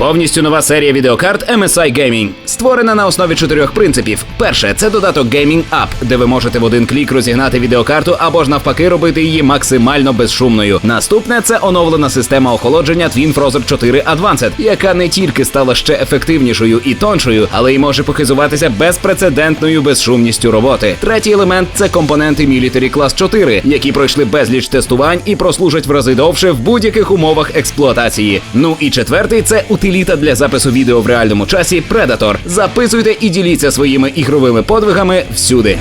Повністю нова серія відеокарт MSI Gaming, створена на основі чотирьох принципів. Перше це додаток Gaming App, де ви можете в один клік розігнати відеокарту або ж навпаки робити її максимально безшумною. Наступне це оновлена система охолодження Twin Frozer 4 Advanced, яка не тільки стала ще ефективнішою і тоншою, але й може похизуватися безпрецедентною безшумністю роботи. Третій елемент це компоненти Military Class 4, які пройшли безліч тестувань і прослужать в рази довше в будь-яких умовах експлуатації. Ну і четвертий це утиліта для запису відео в реальному часі Predator. Записуйте і діліться своїми ігровими подвигами всюди.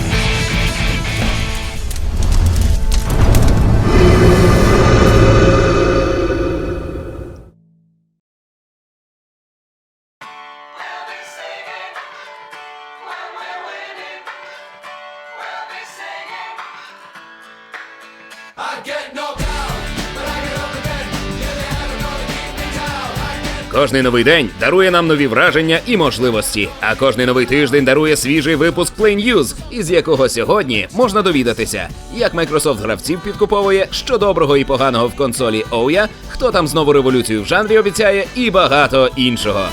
Кожний новий день дарує нам нові враження і можливості. А кожний новий тиждень дарує свіжий випуск Play News, із якого сьогодні можна довідатися, як Microsoft гравців підкуповує, що доброго і поганого в консолі Оуя, хто там знову революцію в жанрі обіцяє, і багато іншого.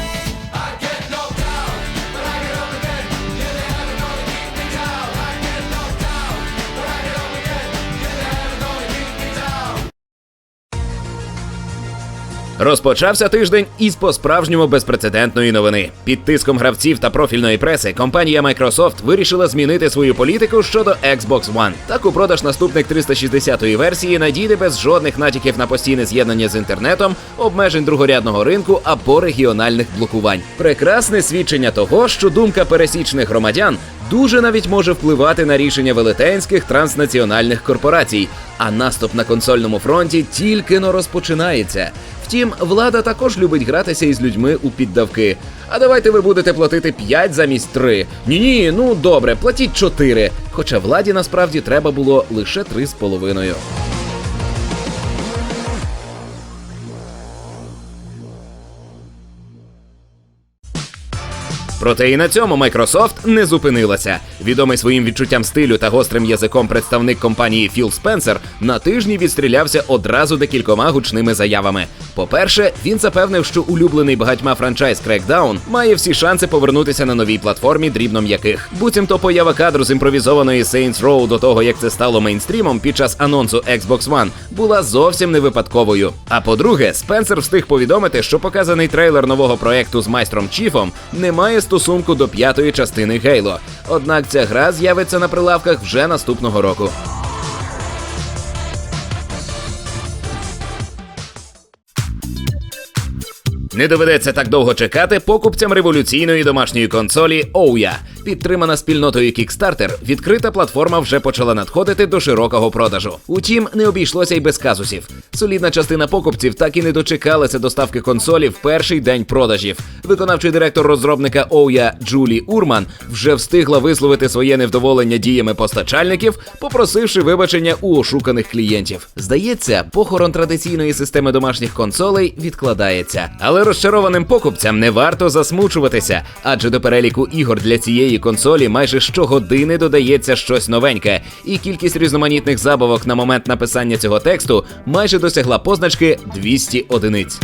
Розпочався тиждень із по-справжньому безпрецедентної новини. Під тиском гравців та профільної преси компанія Microsoft вирішила змінити свою політику щодо Xbox One. Так у продаж наступник 360-ї версії надійде без жодних натяків на постійне з'єднання з інтернетом, обмежень другорядного ринку або регіональних блокувань. Прекрасне свідчення того, що думка пересічних громадян дуже навіть може впливати на рішення велетенських транснаціональних корпорацій. А наступ на консольному фронті тільки но розпочинається. Втім, влада також любить гратися із людьми у піддавки. А давайте ви будете платити 5 замість 3. Ні, ні, ну добре, платіть 4. Хоча владі насправді треба було лише 3,5. Проте і на цьому Microsoft не зупинилася. Відомий своїм відчуттям стилю та гострим язиком представник компанії Філ Спенсер на тижні відстрілявся одразу декількома гучними заявами. По-перше, він запевнив, що улюблений багатьма франчайз Crackdown має всі шанси повернутися на новій платформі дрібно м'яких. Буцімто поява кадру з імпровізованої Saints Row до того, як це стало мейнстрімом під час анонсу Xbox One, була зовсім не випадковою. А по-друге, Спенсер встиг повідомити, що показаний трейлер нового проекту з майстром Чіфом не має стосунку до п'ятої частини Halo. Однак ця гра з'явиться на прилавках вже наступного року. Не доведеться так довго чекати покупцям революційної домашньої консолі Ouya. Підтримана спільнотою Kickstarter, відкрита платформа вже почала надходити до широкого продажу. Утім, не обійшлося й без казусів. Солідна частина покупців так і не дочекалася доставки консолі в перший день продажів. Виконавчий директор розробника Ouya Джулі Урман вже встигла висловити своє невдоволення діями постачальників, попросивши вибачення у ошуканих клієнтів. Здається, похорон традиційної системи домашніх консолей відкладається. Але розчарованим покупцям не варто засмучуватися, адже до переліку ігор для цієї консолі майже щогодини додається щось новеньке, і кількість різноманітних забавок на момент написання цього тексту майже досягла позначки 200 одиниць.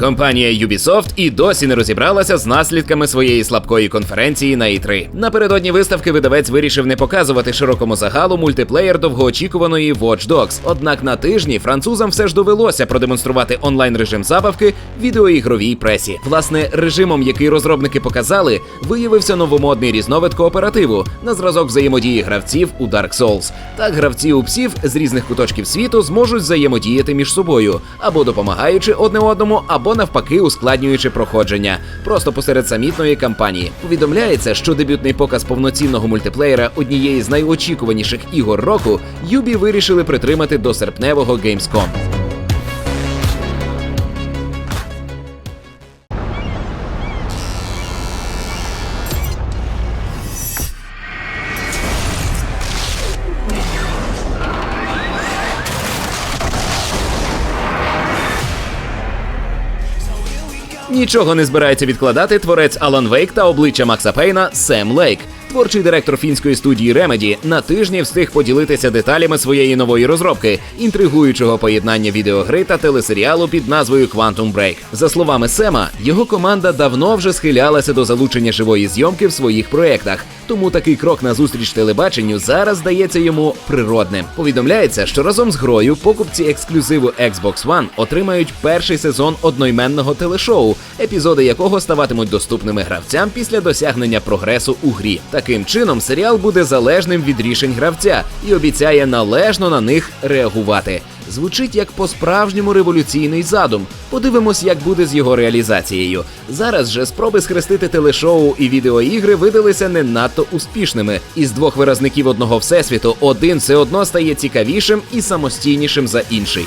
Компанія Ubisoft і досі не розібралася з наслідками своєї слабкої конференції на E3. Напередодні виставки видавець вирішив не показувати широкому загалу мультиплеєр довгоочікуваної Watch Dogs. Однак на тижні французам все ж довелося продемонструвати онлайн режим забавки відеоігровій пресі. Власне, режимом, який розробники показали, виявився новомодний різновид кооперативу на зразок взаємодії гравців у Dark Souls. Так гравці у псів з різних куточків світу зможуть взаємодіяти між собою або допомагаючи одне одному, або навпаки ускладнюючи проходження, просто посеред самітної кампанії. Повідомляється, що дебютний показ повноцінного мультиплеєра однієї з найочікуваніших ігор року Юбі вирішили притримати до серпневого Gamescom. Нічого не збирається відкладати творець Алан Вейк та обличчя Макса Пейна Сем Лейк. Творчий директор фінської студії Remedy на тижні встиг поділитися деталями своєї нової розробки, інтригуючого поєднання відеогри та телесеріалу під назвою Quantum Break. За словами Сема, його команда давно вже схилялася до залучення живої зйомки в своїх проєктах, тому такий крок назустріч телебаченню зараз здається йому природним. Повідомляється, що разом з грою покупці ексклюзиву Xbox One отримають перший сезон одноіменного телешоу, епізоди якого ставатимуть доступними гравцям після досягнення прогресу у грі. Таким чином, серіал буде залежним від рішень гравця і обіцяє належно на них реагувати. Звучить як по-справжньому революційний задум. Подивимось, як буде з його реалізацією. Зараз же спроби схрестити телешоу і відеоігри видалися не надто успішними. Із двох виразників одного всесвіту один все одно стає цікавішим і самостійнішим за інший.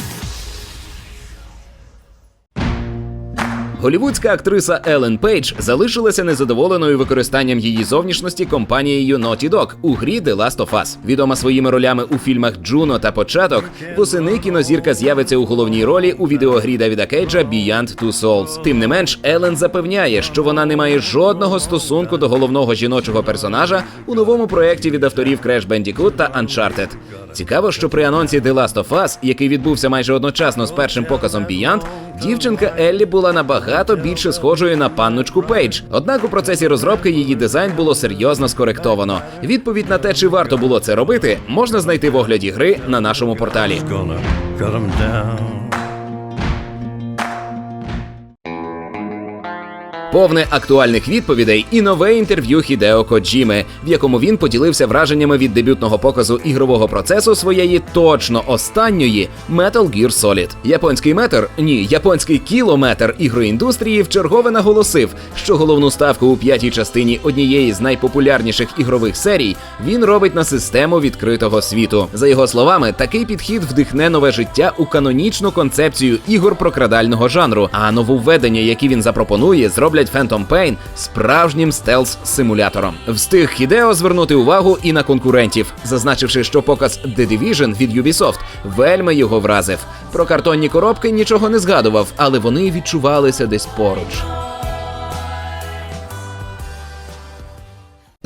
Голівудська актриса Елен Пейдж залишилася незадоволеною використанням її зовнішності компанією Naughty Dog у грі The Last of Us. Відома своїми ролями у фільмах Джуно та Початок. Восени кінозірка з'явиться у головній ролі у відеогрі Давіда Кейджа Beyond Two Souls. Тим не менш, Елен запевняє, що вона не має жодного стосунку до головного жіночого персонажа у новому проєкті від авторів Crash Bandicoot та Uncharted. Цікаво, що при анонсі The Last of Us, який відбувся майже одночасно з першим показом Beyond, дівчинка Еллі була набагато більше схожою на панночку Пейдж. Однак у процесі розробки її дизайн було серйозно скоректовано. Відповідь на те, чи варто було це робити, можна знайти в огляді гри на нашому порталі. Повне актуальних відповідей і нове інтерв'ю Хідео Коджіми, в якому він поділився враженнями від дебютного показу ігрового процесу своєї точно останньої Metal Gear Solid. Японський метр, ні, японський кілометр ігроіндустрії вчергове наголосив, що головну ставку у п'ятій частині однієї з найпопулярніших ігрових серій він робить на систему відкритого світу. За його словами, такий підхід вдихне нове життя у канонічну концепцію ігор прокрадального жанру. А нововведення, які він запропонує, зроблять Phantom Pain справжнім стелс-симулятором. Встиг Хідео звернути увагу і на конкурентів, зазначивши, що показ The Division від Ubisoft вельми його вразив. Про картонні коробки нічого не згадував, але вони відчувалися десь поруч.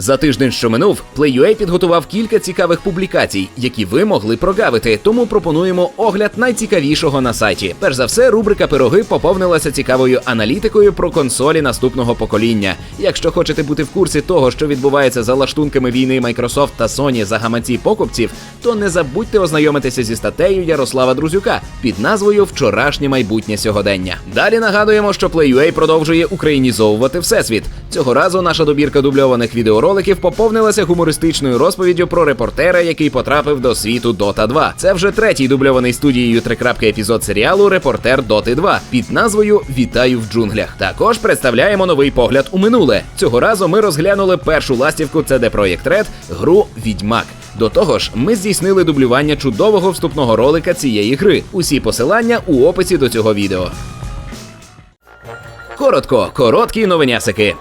За тиждень, що минув, Play.ua підготував кілька цікавих публікацій, які ви могли прогавити. Тому пропонуємо огляд найцікавішого на сайті. Перш за все, рубрика пироги поповнилася цікавою аналітикою про консолі наступного покоління. Якщо хочете бути в курсі того, що відбувається за лаштунками війни Microsoft та Sony за гаманці покупців, то не забудьте ознайомитися зі статтею Ярослава Друзюка під назвою Вчорашнє майбутнє сьогодення. Далі нагадуємо, що Play.ua продовжує українізовувати всесвіт. Цього разу наша добірка дубльованих відеороликів поповнилася гумористичною розповіддю про репортера, який потрапив до світу Dota 2. Це вже третій дубльований студією трикрапки епізод серіалу Репортер Доти 2 під назвою Вітаю в джунглях. Також представляємо новий погляд у минуле. Цього разу ми розглянули першу ластівку CD Projekt Red гру Відьмак. До того ж, ми здійснили дублювання чудового вступного ролика цієї гри. Усі посилання у описі до цього відео. Коротко, короткі новинясики.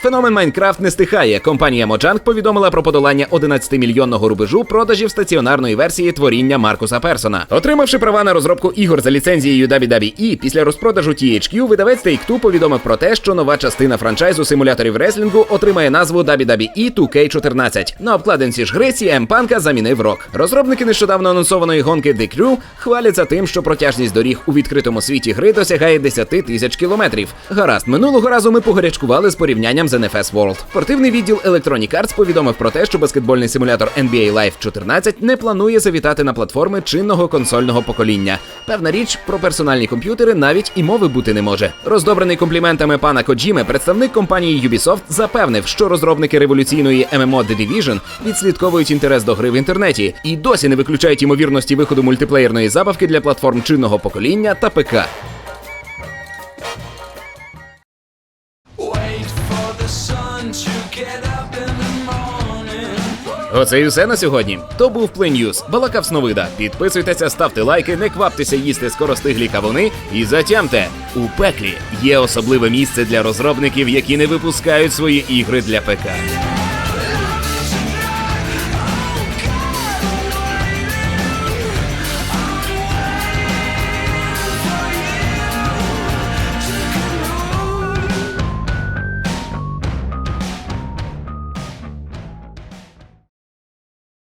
Феномен Майнкрафт не стихає. Компанія Mojang повідомила про подолання 11-мільйонного рубежу продажів стаціонарної версії творіння Маркуса Персона. Отримавши права на розробку ігор за ліцензією WWE, після розпродажу THQ, видавець Take-Two повідомив про те, що нова частина франчайзу симуляторів реслінгу отримає назву WWE 2K14. На обкладинці ж гри CM Панка замінив рок. Розробники нещодавно анонсованої гонки The Crew хваляться тим, що протяжність доріг у відкритому світі гри досягає 10 тисяч кілометрів. Гаразд, минулого разу ми погарячкували з порівнянням з NFS World. Спортивний відділ Electronic Arts повідомив про те, що баскетбольний симулятор NBA Live 14 не планує завітати на платформи чинного консольного покоління. Певна річ про персональні комп'ютери навіть і мови бути не може. Роздобрений компліментами пана Коджіми, представник компанії Ubisoft запевнив, що розробники революційної MMO The Division відслідковують інтерес до гри в інтернеті і досі не виключають ймовірності виходу мультиплеєрної забавки для платформ чинного покоління та ПК. Оце і все на сьогодні. То був News. Балакав Сновида. Підписуйтеся, ставте лайки, не кваптеся їсти скоростиглі кавуни і затямте. У пеклі є особливе місце для розробників, які не випускають свої ігри для ПК.